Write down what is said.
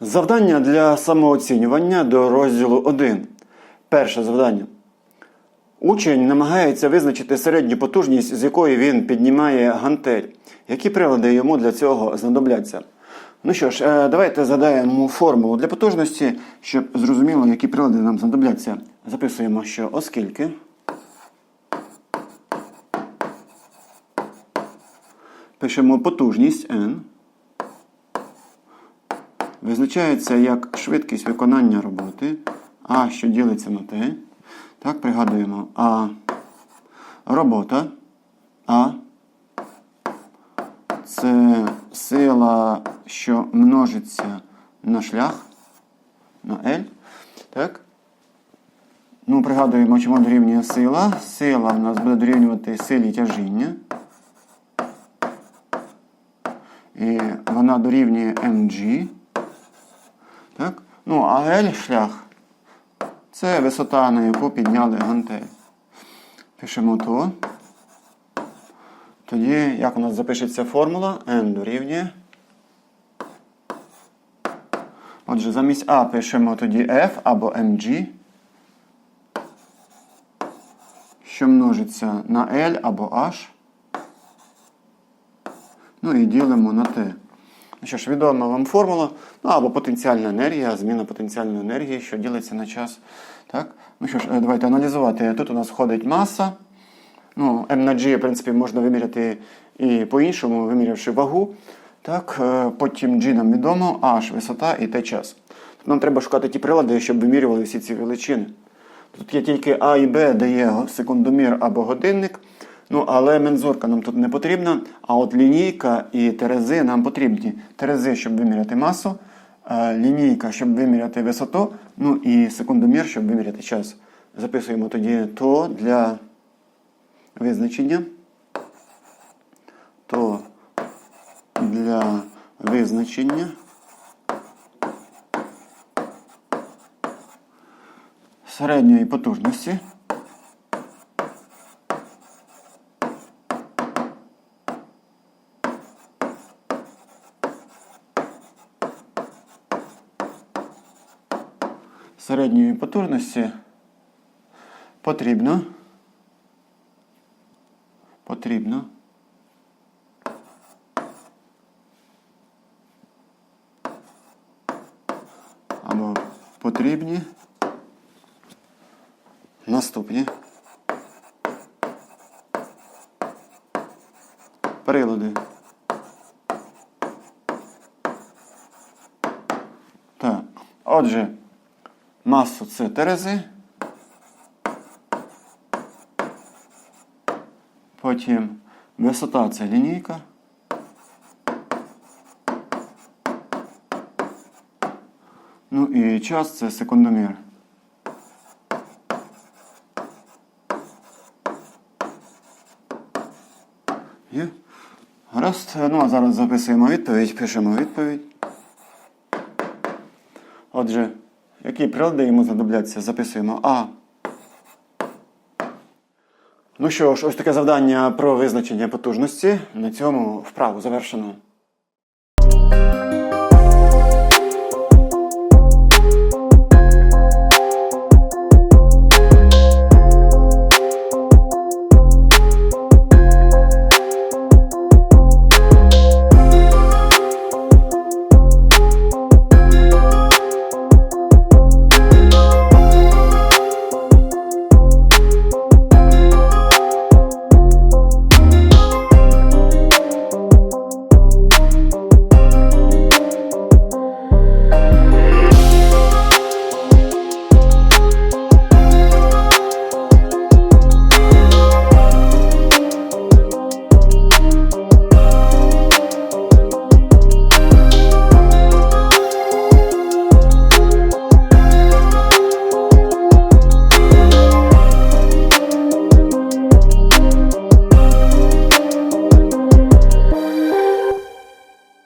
Завдання для самооцінювання до розділу 1. Перше завдання. Учень намагається визначити середню потужність, з якої він піднімає гантель. Які прилади йому для цього знадобляться? Ну що ж, е, давайте задаємо формулу для потужності, щоб зрозуміло, які прилади нам знадобляться. Записуємо, що оскільки. Пишемо потужність n. Визначається як швидкість виконання роботи, А, що ділиться на Т. Так, пригадуємо А. Робота. А. Це сила, що множиться на шлях, на L. Так? Ну, пригадуємо, чому дорівнює сила. Сила в нас буде дорівнювати силі тяжіння. І вона дорівнює mg. Ну, а L шлях це висота, на яку підняли гантель. Пишемо то. Тоді, як у нас запишеться формула, n дорівнює. Отже, замість А пишемо тоді F або mg, що множиться на L або H. Ну і ділимо на T. Ну що ж, відома вам формула, ну або потенціальна енергія, зміна потенціальної енергії, що ділиться на час. Так? Ну що ж, е, давайте аналізувати. Тут у нас входить маса. Ну, m на G, в принципі, можна виміряти і по-іншому, вимірявши вагу. Так? е, Потім G нам відомо, H висота і T час. Тут нам треба шукати ті прилади, щоб вимірювали всі ці величини. Тут є тільки А і Б, де є секундомір або годинник. Ну, але мензурка нам тут не потрібна, а от лінійка і терези нам потрібні. Терези, щоб виміряти масу, е, лінійка, щоб виміряти висоту, ну і секундомір, щоб виміряти час. Записуємо тоді то для визначення. То для визначення. Середньої потужності. Середньої потужності потрібно потрібно або потрібні наступні прилади. Отже, масу це терези. Потім висота це лінійка. Ну і час це секундомір. Є? Гаразд. Ну а зараз записуємо відповідь, пишемо відповідь. Отже, які прилади йому знадобляться? Записуємо А. Ну що ж, ось таке завдання про визначення потужності. На цьому вправу завершено.